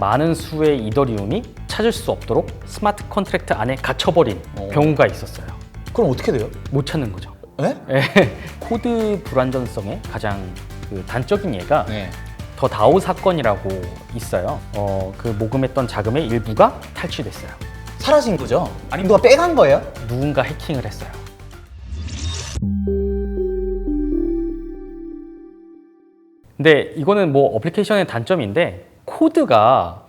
많은 수의 이더리움이 찾을 수 없도록 스마트 컨트랙트 안에 갇혀버린 경우가 있었어요. 그럼 어떻게 돼요? 못 찾는 거죠. 네? 예, 코드 불안전성의 가장 그 단적인 예가 네. 더 다오 사건이라고 있어요. 어, 그 모금했던 자금의 일부가 탈취됐어요. 사라진 거죠? 아니 누가 빼간 거예요? 누군가 해킹을 했어요. 근데 이거는 뭐 어플리케이션의 단점인데 코드가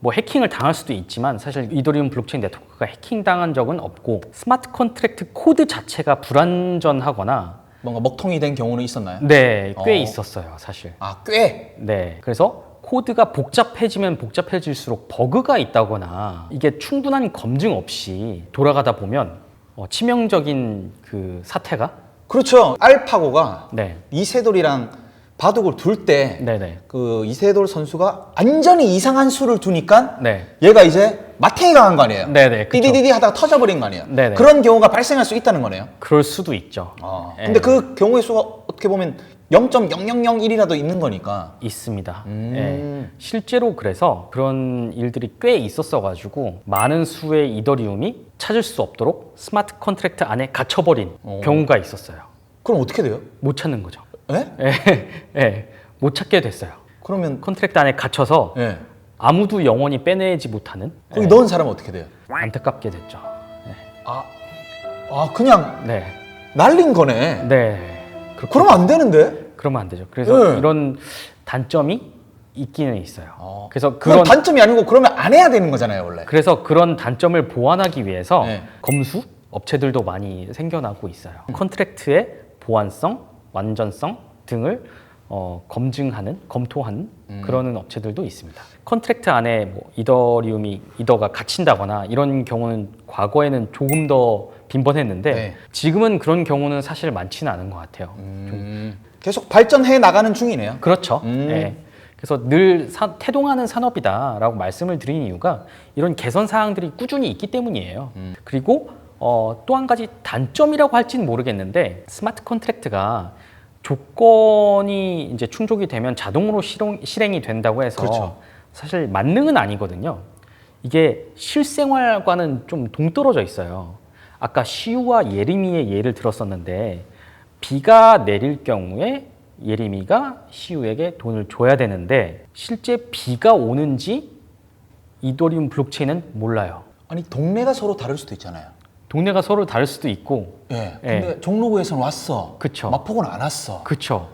뭐 해킹을 당할 수도 있지만 사실 이더리움 블록체인 네트워크가 해킹 당한 적은 없고 스마트 컨트랙트 코드 자체가 불안전하거나 뭔가 먹통이 된 경우는 있었나요? 네, 꽤 어. 있었어요, 사실. 아 꽤. 네. 그래서 코드가 복잡해지면 복잡해질수록 버그가 있다거나 이게 충분한 검증 없이 돌아가다 보면 어, 치명적인 그 사태가 그렇죠. 알파고가 네. 이세돌이랑 바둑을 둘 때 그. 이세돌 선수가 완전히 이상한 수를 두니까 네. 얘가 이제 마탱이 강한 거 아니에요? 네네, 그쵸. 띠디디디 하다가 터져버린 거 아니에요? 네네. 그런 경우가 발생할 수 있다는 거네요. 그럴 수도 있죠. 아, 예. 근데 그 경우의 수가 어떻게 보면 0.0001이라도 있는 거니까. 있습니다. 음. 예. 실제로 그래서 그런 일들이 꽤 있었어가지고 많은 수의 이더리움이 찾을 수 없도록 스마트 컨트랙트 안에 갇혀버린 오. 경우가 있었어요. 그럼 어떻게 돼요? 못 찾는 거죠. 예? 예, 예. 못 찾게 됐어요. 그러면 컨트랙트 안에 갇혀서 예. 아무도 영원히 빼내지 못하는 거기 예, 넣은 사람 은 어떻게 돼요? 안타깝게 됐죠. 아, 아 그냥 네, 날린 거네. 네. 그, 그러면 안 되는데? 그러면 안 되죠. 그래서 네. 이런 단점이 있기는 있어요. 어. 그래서 그건 그런 단점이 아니고 그러면 안 해야 되는 거잖아요, 원래. 그래서 그런 단점을 보완하기 위해서 네. 검수 업체들도 많이 생겨나고 있어요. 컨트랙트의 보안성, 완전성 등을 어, 검증하는, 검토하는 음. 그러는 업체들도 있습니다. 컨트랙트 안에 뭐 이더리움이 이더가 갇힌다거나 이런 경우는 과거에는 조금 더 빈번했는데 네. 지금은 그런 경우는 사실 많지는 않은 것 같아요. 음, 계속 발전해 나가는 중이네요. 그렇죠. 음. 예. 그래서 늘 사- 태동하는 산업이다라고 말씀을 드린 이유가 이런 개선 사항들이 꾸준히 있기 때문이에요. 음. 그리고 어, 또 한 가지 단점이라고 할지는 모르겠는데 스마트 컨트랙트가 조건이 이제 충족이 되면 자동으로 실행, 실행이 된다고 해서 그렇죠. 사실 만능은 아니거든요. 이게 실생활과는 좀 동떨어져 있어요. 아까 시우와 예림이의 예를 들었었는데 비가 내릴 경우에 예림이가 시우에게 돈을 줘야 되는데 실제 비가 오는지 이더리움 블록체인은 몰라요. 아니 동네가 서로 다를 수도 있잖아요. 동네가 서로 다를 수도 있고, 예. 예. 근데 종로구에서는 왔어. 그쵸. 마포구는 안 왔어. 그쵸.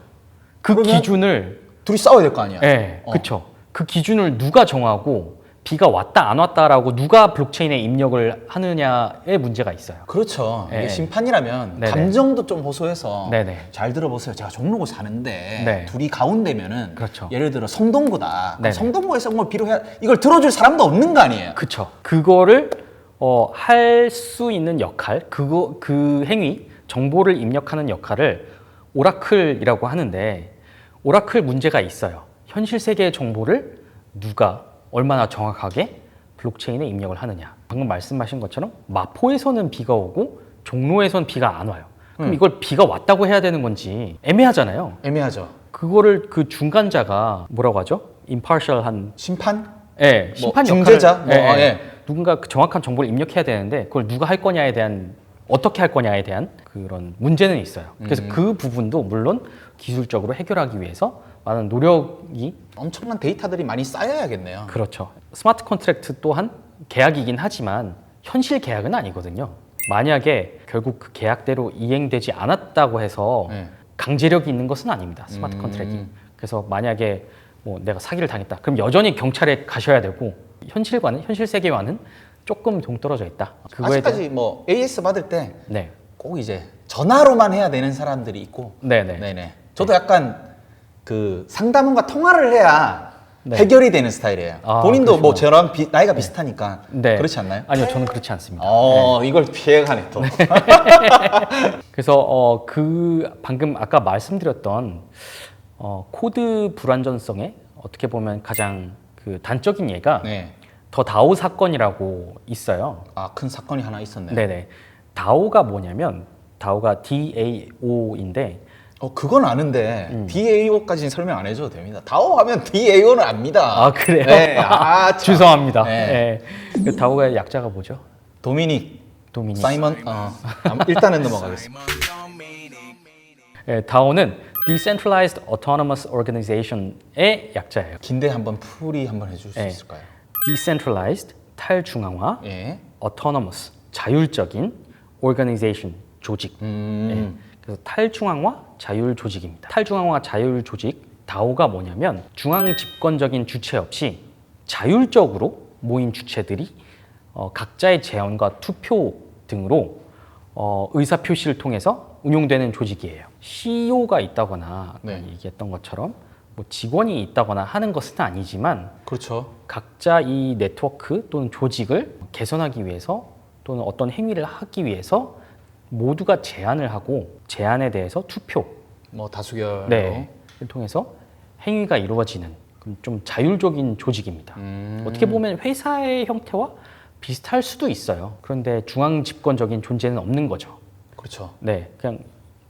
그 그러면- 기준을, 둘이 싸워야 될 거 아니야. 예, 어. 그쵸. 그 기준을 누가 정하고 비가 왔다 안 왔다라고 누가 블록체인에 입력을 하느냐에 문제가 있어요. 그렇죠. 이게 예. 심판이라면 네네. 감정도 좀 호소해서 네네. 잘 들어보세요. 제가 종로구 사는데 네. 둘이 가운데면은 그렇죠. 예를 들어 성동구다. 그럼 네네. 성동구에서 뭘 비로해야 이걸 들어줄 사람도 없는 거 아니에요. 그쵸. 그거를 어, 할 수 있는 역할, 그거 그 행위, 정보를 입력하는 역할을 오라클이라고 하는데 오라클 문제가 있어요. 현실 세계의 정보를 누가 얼마나 정확하게 블록체인에 입력을 하느냐. 방금 말씀하신 것처럼 마포에서는 비가 오고 종로에서는 비가 안 와요. 그럼 이걸 비가 왔다고 해야 되는 건지 애매하잖아요. 애매하죠. 그거를 그 중간자가 뭐라고 하죠? impartial한 심판? 예, 심판 뭐 역할을 중재자? 뭐, 예, 예. 예. 누군가 그 정확한 정보를 입력해야 되는데 그걸 누가 할 거냐에 대한 어떻게 할 거냐에 대한 그런 문제는 있어요. 그래서 음. 그 부분도 물론 기술적으로 해결하기 위해서 많은 노력이 엄청난 데이터들이 많이 쌓여야겠네요. 그렇죠. 스마트 컨트랙트 또한 계약이긴 하지만 현실 계약은 아니거든요. 만약에 결국 그 계약대로 이행되지 않았다고 해서 네. 강제력이 있는 것은 아닙니다. 스마트 음. 컨트랙이. 그래서 만약에 뭐 내가 사기를 당했다. 그럼 여전히 경찰에 가셔야 되고 현실과는 현실 세계와는 조금 동떨어져 있다. 그거에 대한 아직까지 뭐 AS 받을 때 꼭 네, 이제 전화로만 해야 되는 사람들이 있고 네, 네. 네네. 저도 약간 그 상담원과 통화를 해야 네. 해결이 되는 스타일이에요. 아, 본인도 뭐 그러시구나. 저랑 비- 나이가 비슷하니까 네. 그렇지 않나요? 아니요, 저는 그렇지 않습니다. 어, 이걸 피해가네 또. 그래서 어, 그 방금 아까 말씀드렸던 어, 코드 불안전성의 어떻게 보면 가장 그 단적인 예가 네. 더 다오 사건이라고 있어요. 아, 큰 사건이 하나 있었네. 네네. 다오가 뭐냐면 다오가 DAO인데 어 그건 아는데 음. DAO까지는 설명 안 해줘도 됩니다. DAO 하면 DAO는 압니다. 아 그래요? 네, 아, 참. 죄송합니다. 네. 네. 그 다오의 약자가 뭐죠? 도미닉, 도미닉. 사이먼. 어, 일단은 넘어가겠습니다. 예, 다오는 Decentralized Autonomous Organization의 약자예요. 긴데 한번 풀이 한번 해줄 수 네. 있을까요? Decentralized 탈중앙화, 예. Autonomous 자율적인 Organization 조직. 음. 예, 그래서 탈중앙화 자율 조직입니다. 탈중앙화 자율 조직 다오가 뭐냐면 중앙 집권적인 주체 없이 자율적으로 모인 주체들이 어, 각자의 제언과 투표 등으로 어, 의사 표시를 통해서 운용되는 조직이에요. CEO가 있다거나 네. 얘기했던 것처럼 뭐 직원이 있다거나 하는 것은 아니지만 그렇죠. 각자 이 네트워크 또는 조직을 개선하기 위해서 또는 어떤 행위를 하기 위해서 모두가 제안을 하고 제안에 대해서 투표 뭐 다수결로. 네, 를 통해서 행위가 이루어지는 그럼 좀 자율적인 조직입니다. 음. 어떻게 보면 회사의 형태와 비슷할 수도 있어요. 그런데 중앙 집권적인 존재는 없는 거죠. 그렇죠. 네, 그냥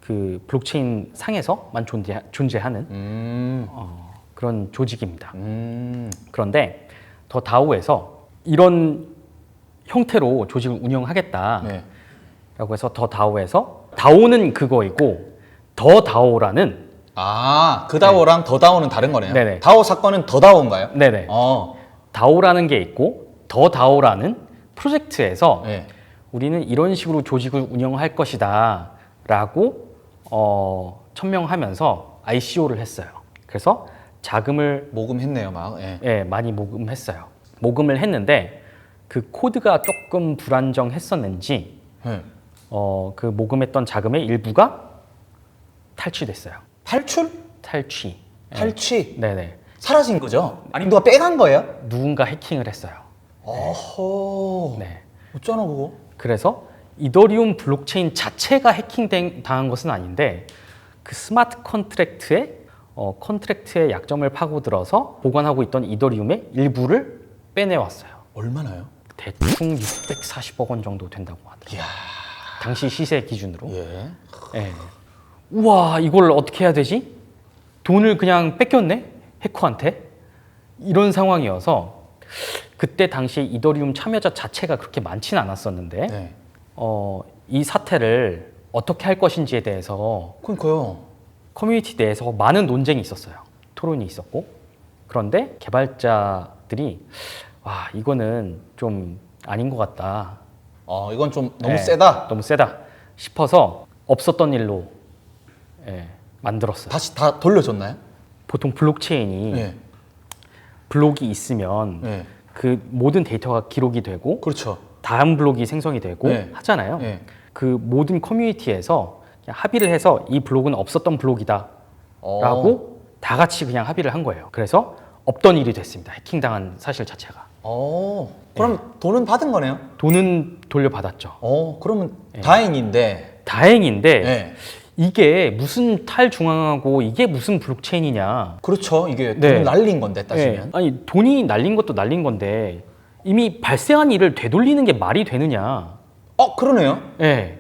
그 블록체인 상에서만 존재, 존재하는 음. 어, 그런 조직입니다. 음. 그런데 더 다오에서 이런 형태로 조직을 운영하겠다라고 네. 해서 더 다오에서 다오는 그거이고 더 다오라는 아, 그 다오랑 더 다오는 다른 거네요. 네네. 다오 사건은 더 다오인가요? 네네 어. 다오라는 게 있고 더 다오라는 프로젝트에서 네. 우리는 이런 식으로 조직을 운영할 것이다라고 어, 천명하면서 ICO를 했어요. 그래서 자금을 모금했네요, 막. 예. 예, 많이 모금했어요. 모금을 했는데 그 코드가 조금 불안정했었는지 네. 어, 그 모금했던 자금의 일부가 탈취됐어요. 탈출? 탈취. 예. 탈취? 네네. 사라진 거죠? 아니 누가 빼간 거예요? 누군가 해킹을 했어요. 어허. 네. 어쩌나 그거? 그래서 이더리움 블록체인 자체가 해킹 당한 것은 아닌데 그 스마트 컨트랙트의 어, 컨트랙트의 약점을 파고들어서 보관하고 있던 이더리움의 일부를 빼내왔어요. 얼마나요? 대충 640억 원 정도 된다고 하더라고요. 이야. 당시 시세 기준으로. 예. 예. 우와, 이걸 어떻게 해야 되지? 돈을 그냥 뺏겼네? 해커한테? 이런 상황이어서 그때 당시 이더리움 참여자 자체가 그렇게 많지는 않았었는데 네. 어, 이 사태를 어떻게 할 것인지에 대해서 그러니까요. 커뮤니티 내에서 많은 논쟁이 있었어요. 토론이 있었고. 그런데 개발자들이 와, 이거는 좀 아닌 것 같다. 어, 이건 좀 너무 예, 세다. 너무 세다 싶어서 없었던 일로 예, 만들었어요. 다시 다 돌려줬나요? 보통 블록체인이 예. 블록이 있으면 예. 그 모든 데이터가 기록이 되고 그렇죠. 다음 블록이 생성이 되고 네. 하잖아요. 예. 그 모든 커뮤니티에서 그냥 합의를 해서 이 블록은 없었던 블록이다라고 어. 다 같이 그냥 합의를 한 거예요. 그래서 없던 일이 됐습니다. 해킹당한 사실 자체가. 어. 그럼 돈은 받은 거네요. 돈은 돌려받았죠. 어, 그러면 다행인데. 다행인데 예. 이게 무슨 탈중앙하고 이게 무슨 블록체인이냐. 그렇죠. 이게 네. 돈 날린 건데 따지면. 예, 아니 돈이 날린 것도 날린 건데 이미 발생한 일을 되돌리는 게 말이 되느냐. 어, 그러네요. 예.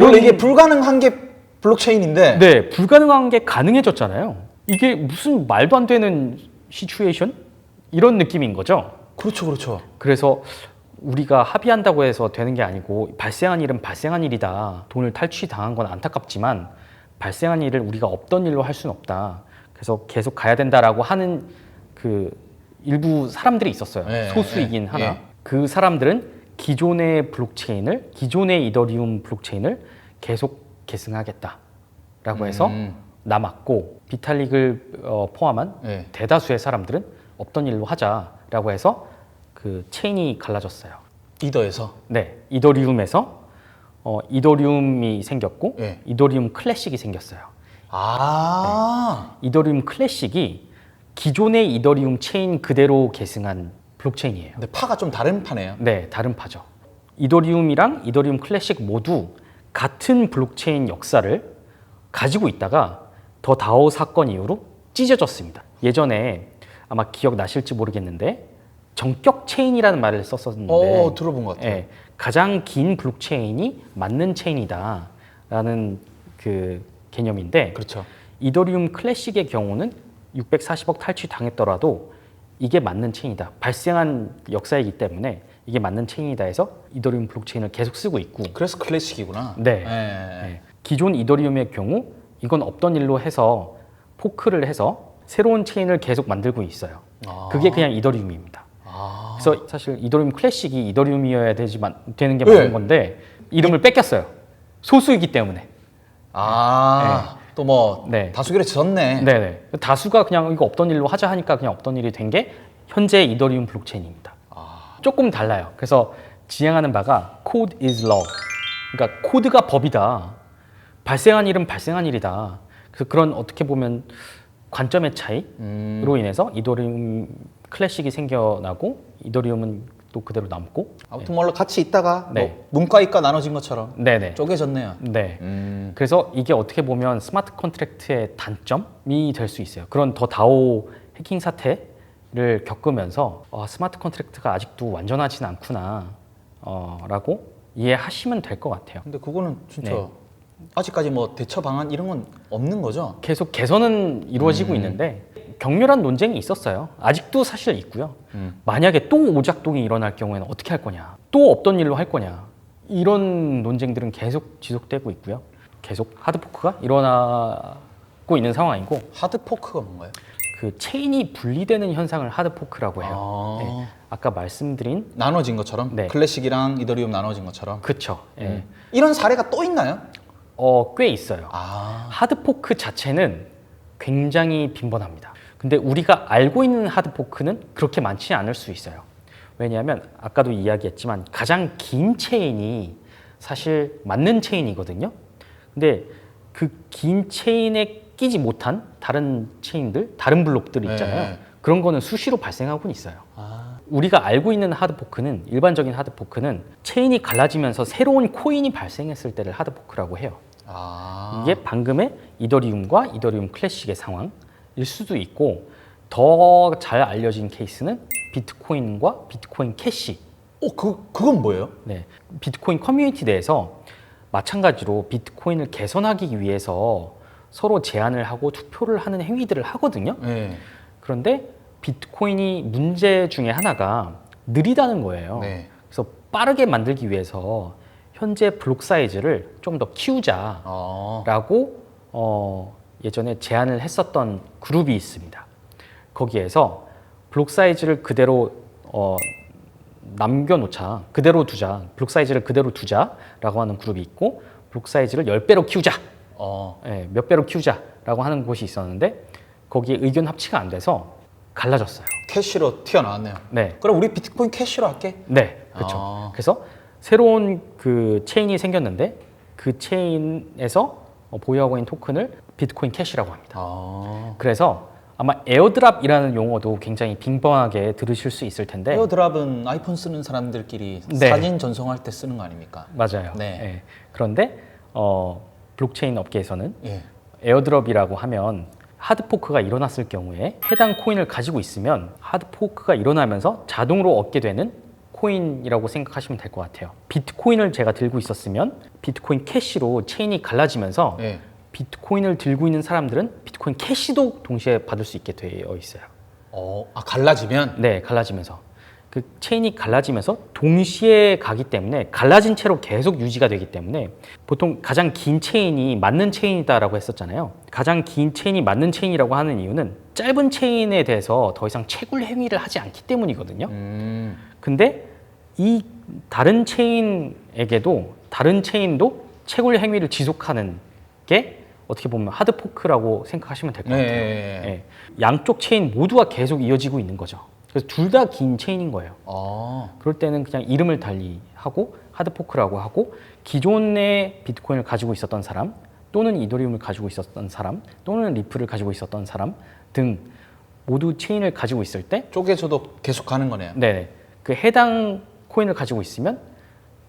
원래 이게 불가능한 게 블록체인인데. 네, 불가능한 게 가능해졌잖아요. 이게 무슨 말도 안 되는 시츄에이션? 이런 느낌인 거죠. 그렇죠, 그렇죠. 그래서 우리가 합의한다고 해서 되는 게 아니고 발생한 일은 발생한 일이다. 돈을 탈취당한 건 안타깝지만 발생한 일을 우리가 없던 일로 할 수는 없다. 그래서 계속 가야 된다라고 하는 그 일부 사람들이 있었어요. 예, 소수이긴 예, 하나. 예. 그 사람들은 기존의 블록체인을 기존의 이더리움 블록체인을 계속 계승하겠다라고 해서 음. 남았고 비탈릭을 어, 포함한 예. 대다수의 사람들은 없던 일로 하자라고 해서 그 체인이 갈라졌어요. 이더에서. 네, 이더리움에서 어, 이더리움이 생겼고 예. 이더리움 클래식이 생겼어요. 아. 이더리움 클래식이 기존의 이더리움 체인 그대로 계승한 블록체인이에요. 근데 파가 좀 다른 파네요. 네, 다른 파죠. 이더리움이랑 이더리움 클래식 모두 같은 블록체인 역사를 가지고 있다가 더 다오 사건 이후로 찢어졌습니다. 예전에 아마 기억 나실지 모르겠는데 정격 체인이라는 말을 썼었는데 어, 들어본 것 같아요. 예, 가장 긴 블록체인이 맞는 체인이다라는 그 개념인데 그렇죠. 이더리움 클래식의 경우는 640억 탈취 당했더라도 이게 맞는 체인이다. 발생한 역사이기 때문에 이게 맞는 체인이다 해서 이더리움 블록체인을 계속 쓰고 있고 그래서 클래식이구나. 네. 예. 네. 기존 이더리움의 경우 이건 없던 일로 해서 포크를 해서 새로운 체인을 계속 만들고 있어요. 아. 그게 그냥 이더리움입니다. 아. 그래서 사실 이더리움 클래식이 이더리움이어야 되지만 되는 게 네. 맞는 건데 이름을 뺏겼어요. 소수이기 때문에. 아. 또 뭐 네. 다수결에 졌네. 네네. 다수가 그냥 이거 없던 일로 하자 하니까 그냥 없던 일이 된 게 현재 이더리움 블록체인입니다. 아. 조금 달라요. 그래서 지향하는 바가 code is law. 그러니까 코드가 법이다. 발생한 일은 발생한 일이다. 그래서 그런 어떻게 보면 관점의 차이로 음. 인해서 이더리움 클래식이 생겨나고 이더리움은 또 그대로 남고. 아무튼 뭐 같이 있다가 네. 뭐 문과 이과 나눠진 것처럼 네네. 쪼개졌네요. 네. 음. 그래서 이게 어떻게 보면 스마트 컨트랙트의 단점이 될 수 있어요. 그런 더 다오 해킹 사태를 겪으면서 아, 스마트 컨트랙트가 아직도 완전하진 않구나 어, 라고 이해하시면 될 것 같아요. 근데 그거는 진짜 네. 아직까지 뭐 대처 방안 이런 건 없는 거죠? 계속 개선은 이루어지고 있는데 격렬한 논쟁이 있었어요. 아직도 사실 있고요. 음. 만약에 또 오작동이 일어날 경우에는 어떻게 할 거냐? 또 없던 일로 할 거냐? 이런 논쟁들은 계속 지속되고 있고요. 계속 하드포크가 일어나고 있는 상황이고 하드 포크가 뭔가요? 그 체인이 분리되는 현상을 하드포크라고 해요. 아. 네. 아까 말씀드린 나눠진 것처럼 네. 클래식이랑 이더리움 나눠진 것처럼 그쵸. 예. 음. 이런 사례가 또 있나요? 어, 꽤 있어요. 아. 하드포크 자체는 굉장히 빈번합니다. 근데 우리가 알고 있는 하드포크는 그렇게 많지 않을 수 있어요. 왜냐하면 아까도 이야기했지만 가장 긴 체인이 사실 맞는 체인이거든요. 근데 그 긴 체인에 끼지 못한 다른 체인들, 다른 블록들 있잖아요. 네. 그런 거는 수시로 발생하고 있어요. 아. 우리가 알고 있는 하드포크는 일반적인 하드포크는 체인이 갈라지면서 새로운 코인이 발생했을 때를 하드포크라고 해요. 아. 이게 방금의 이더리움과 이더리움 클래식의 상황 일 수도 있고 더 잘 알려진 케이스는 비트코인과 비트코인 캐시. 어, 그 그건 뭐예요? 네, 비트코인 커뮤니티 내에서 마찬가지로 비트코인을 개선하기 위해서 서로 제안을 하고 투표를 하는 행위들을 하거든요. 네. 그런데 비트코인이 문제 중에 하나가 느리다는 거예요. 네. 그래서 빠르게 만들기 위해서 현재 블록 사이즈를 좀 더 키우자. 어. 라고 어, 예전에 제안을 했었던 그룹이 있습니다. 거기에서 블록 사이즈를 그대로 어, 남겨놓자, 그대로 두자, 블록 사이즈를 그대로 두자라고 하는 그룹이 있고 블록 사이즈를 10배로 키우자, 어. 예, 몇 배로 키우자라고 하는 곳이 있었는데 거기에 의견 합치가 안 돼서 갈라졌어요. 캐시로 튀어나왔네요. 네, 그럼 우리 비트코인 캐시로 할게. 네, 그렇죠. 아. 그래서 새로운 그 체인이 생겼는데 그 체인에서 어, 보유하고 있는 토큰을 비트코인 캐시라고 합니다. 아. 그래서 아마 에어드랍이라는 용어도 굉장히 빈번하게 들으실 수 있을 텐데 에어드랍은 아이폰 쓰는 사람들끼리 네. 사진 전송할 때 쓰는 거 아닙니까? 맞아요. 네. 예. 그런데 어, 블록체인 업계에서는 예. 에어드랍이라고 하면 하드포크가 일어났을 경우에 해당 코인을 가지고 있으면 하드포크가 일어나면서 자동으로 얻게 되는 코인이라고 생각하시면 될 것 같아요. 비트코인을 제가 들고 있었으면 비트코인 캐시로 체인이 갈라지면서 예. 비트코인을 들고 있는 사람들은 비트코인 캐시도 동시에 받을 수 있게 되어 있어요. 어, 아 갈라지면 네, 갈라지면서 그 체인이 갈라지면서 동시에 가기 때문에 갈라진 채로 계속 유지가 되기 때문에 보통 가장 긴 체인이 맞는 체인이다라고 했었잖아요. 가장 긴 체인이 맞는 체인이라고 하는 이유는 짧은 체인에 대해서 더 이상 채굴 행위를 하지 않기 때문이거든요. 음. 근데 이 다른 체인에게도 다른 체인도 채굴 행위를 지속하는 게 어떻게 보면 하드포크라고 생각하시면 될 것 같아요. 네. 예. 양쪽 체인 모두가 계속 이어지고 있는 거죠. 그래서 둘 다 긴 체인인 거예요. 아. 그럴 때는 그냥 이름을 달리 하고 하드포크라고 하고 기존의 비트코인을 가지고 있었던 사람 또는 이더리움을 가지고 있었던 사람 또는 리플을 가지고 있었던 사람 등 모두 체인을 가지고 있을 때 쪼개져도 계속 가는 거네요. 네, 그 해당 코인을 가지고 있으면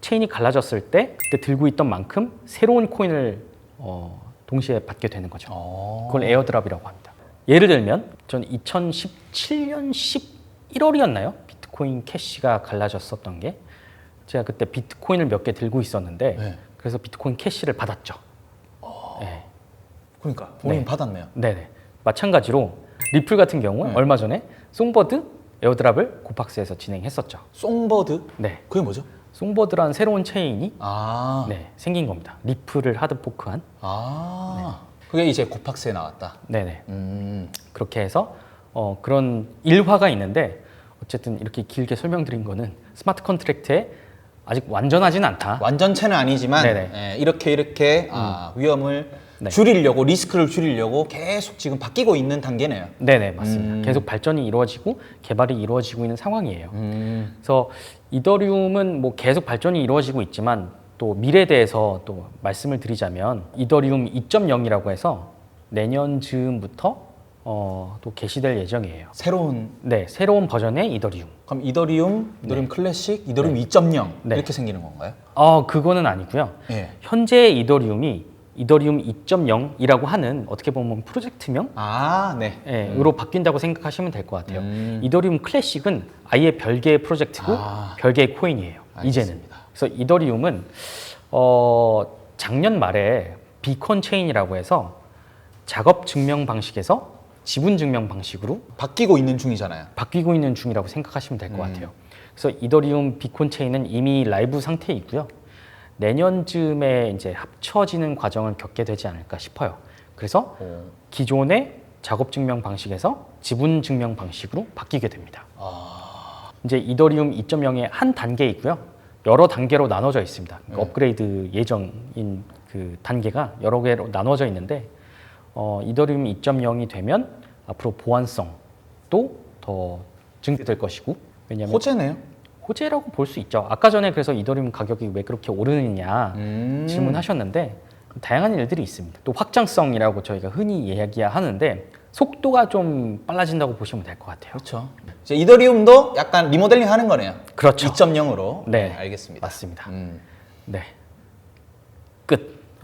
체인이 갈라졌을 때 그때 들고 있던 만큼 새로운 코인을 어, 동시에 받게 되는 거죠. 어. 그걸 에어드랍이라고 합니다. 예를 들면 전 2017년 11월이었나요? 비트코인 캐시가 갈라졌었던 게 제가 그때 비트코인을 몇 개 들고 있었는데 네. 그래서 비트코인 캐시를 받았죠. 네. 그러니까 본인 네. 받았네요. 네네. 마찬가지로 리플 같은 경우 네. 얼마 전에 송버드 에어드랍을 고팍스에서 진행했었죠. 송버드? 네. 그게 뭐죠? 송버드란 새로운 체인이 아, 네, 생긴 겁니다. 리플을 하드 포크한. 아, 그게 이제 고팍스에 나왔다. 네네. 음, 그렇게 해서 어, 그런 일화가 있는데 어쨌든 이렇게 길게 설명드린 거는 스마트 컨트랙트에 아직 완전하진 않다. 완전체는 아니지만 네네. 예, 이렇게 이렇게 아, 위험을 네. 줄이려고 리스크를 줄이려고 계속 지금 바뀌고 있는 단계네요. 네네 맞습니다. 음. 계속 발전이 이루어지고 개발이 이루어지고 있는 상황이에요. 음, 그래서 이더리움은 뭐 계속 발전이 이루어지고 있지만 또 미래에 대해서 또 말씀을 드리자면 이더리움 2.0이라고 해서 내년 즈음부터 어, 또 개시될 예정이에요. 새로운 네, 새로운 버전의 이더리움. 그럼 이더리움, 이더리움 클래식, 이더리움 2.0 네. 이렇게 생기는 건가요? 어, 그거는 아니고요. 예. 현재의 이더리움이 이더리움 2.0이라고 하는 어떻게 보면 프로젝트명 아, 네. 예, 으로 바뀐다고 생각하시면 될 것 같아요. 음. 이더리움 클래식은 아예 별개의 프로젝트고 아. 별개의 코인이에요. 이제는. 알겠습니다. 그래서 이더리움은 어, 작년 말에 비콘 체인이라고 해서 작업 증명 방식에서 지분 증명 방식으로 바뀌고 있는 중이잖아요. 바뀌고 있는 중이라고 생각하시면 될것 음. 같아요. 그래서 이더리움 비콘 체인은 이미 라이브 상태에 있고요. 내년쯤에 이제 합쳐지는 과정을 겪게 되지 않을까 싶어요. 그래서 오. 기존의 작업 증명 방식에서 지분 증명 방식으로 바뀌게 됩니다. 아, 이제 이더리움 2.0의 한 단계 있고요. 여러 단계로 나눠져 있습니다. 그러니까 네. 업그레이드 예정인 그 단계가 여러 개로 나눠져 있는데 어, 이더리움 2.0이 되면 앞으로 보안성도 더 증대될 것이고 왜냐하면 호재네요. 호재라고 볼 수 있죠. 아까 전에 그래서 이더리움 가격이 왜 그렇게 오르느냐 음. 질문하셨는데 다양한 일들이 있습니다. 또 확장성이라고 저희가 흔히 이야기하는데 속도가 좀 빨라진다고 보시면 될 것 같아요. 그렇죠. 이제 이더리움도 약간 리모델링 하는 거네요. 그렇죠. 2.0으로. 네. 알겠습니다. 맞습니다. 음. 네.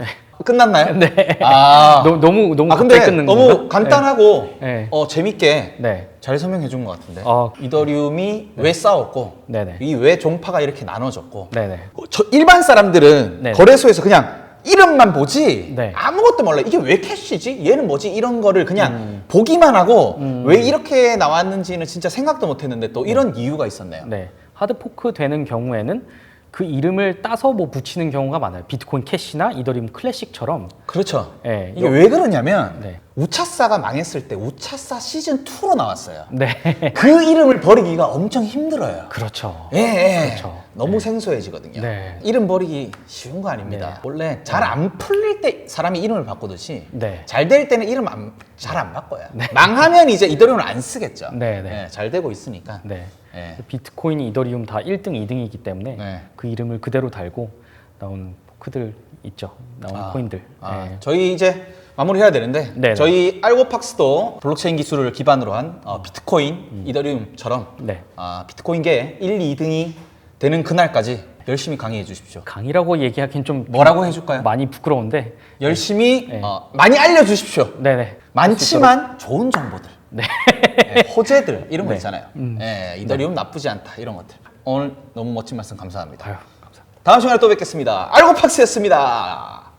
끝. 네. 끝났나요? 네. 아, 너무 너무 너무 아 근데 끊는 너무 건가? 간단하고 네. 어, 재밌게 네. 잘 설명해 준 것 같은데. 어. 이더리움이 왜 싸웠고 네네. 이 왜 종파가 이렇게 나눠졌고 네네. 어, 저 일반 사람들은 네. 거래소에서 그냥 이름만 보지 네. 아무것도 몰라 이게 왜 캐시지 얘는 뭐지 이런 거를 그냥 음. 보기만 하고 왜 이렇게 나왔는지는 진짜 생각도 못했는데 또 이런 이유가 있었네요. 네. 하드 포크 되는 경우에는 그 이름을 따서 뭐 붙이는 경우가 많아요. 비트코인 캐시나 이더리움 클래식처럼. 그렇죠. 네. 이게 왜 그러냐면 네. 우차사가 망했을 때 우차사 시즌 2로 나왔어요. 네. 그 이름을 버리기가 엄청 힘들어요. 그렇죠. 예, 예. 그렇죠. 너무 생소해지거든요. 네. 이름 버리기 쉬운 거 아닙니다. 네. 원래 잘 안 풀릴 때 사람이 이름을 바꾸듯이 네. 잘 될 때는 이름 잘 안 바꿔요. 망하면 이제 이더리움을 안 쓰겠죠. 네, 네. 예, 잘 되고 있으니까. 네. 예. 비트코인이 이더리움 다 1등, 2등이기 때문에 네. 그 이름을 그대로 달고 나온 포크들 있죠. 나온 아, 코인들. 아, 네. 저희 이제 마무리해야 되는데 네, 네. 저희 알고팍스도 블록체인 기술을 기반으로 한 어, 비트코인, 이더리움처럼 네. 아, 비트코인계 1, 2등이 되는 그날까지 열심히 강의해 주십시오. 강의라고 얘기하기는 좀 뭐라고 해줄까요? 많이 부끄러운데. 열심히 네. 어, 많이 알려주십시오. 네네. 많지만 좋은 정보들, 네. 예, 호재들 이런 거 네. 있잖아요. 음. 예, 이더리움 나쁘지 않다 이런 것들. 오늘 너무 멋진 말씀 감사합니다. 아유, 감사합니다. 다음 시간에 또 뵙겠습니다. 알고팍스였습니다.